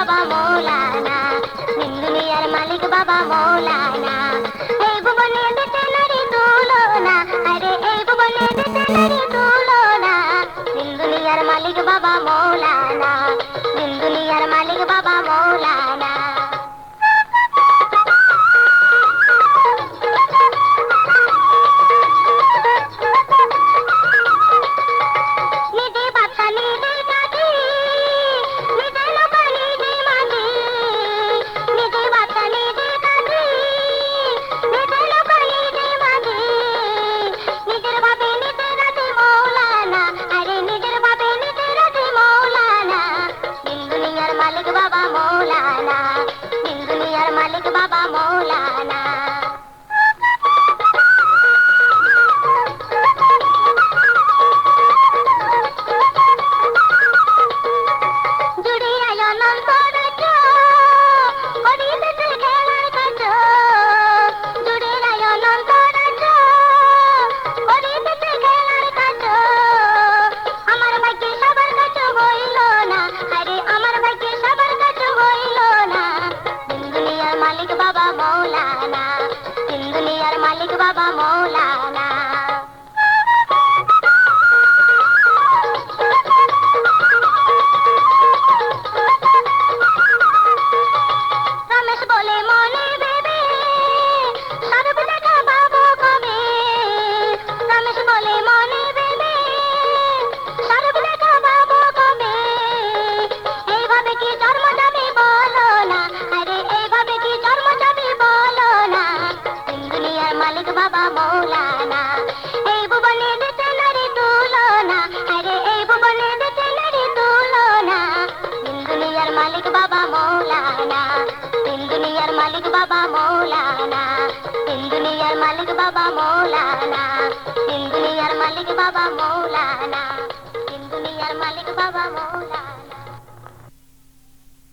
বাবা মৌলানা দিন দুনিয়ার মালিক বাবা মৌলানা। এই ভুবনে দেশে নারী তুলনা, আরে এই ভুবনে দেশে নারী তুলনা। দিন দুনিয়ার মালিক বাবা মৌলানা দিন দুনিয়ার মালিক বাবা মৌলানা। মালিক বাবা মৌলানা। ரப்ப மோலா బాబా మౌలానా. ఏబు బలేది తెల్లరి తూలోనా. అరే ఏబు బలేది తెల్లరి తూలోనా. ఇందునియర్ మాలిక్ బాబా మౌలానా. ఇందునియర్ మాలిక్ బాబా మౌలానా. ఇందునియర్ మాలిక్ బాబా మౌలానా. ఇందునియర్ మాలిక్ బాబా మౌలానా. ఇందునియర్ మాలిక్ బాబా మౌలానా.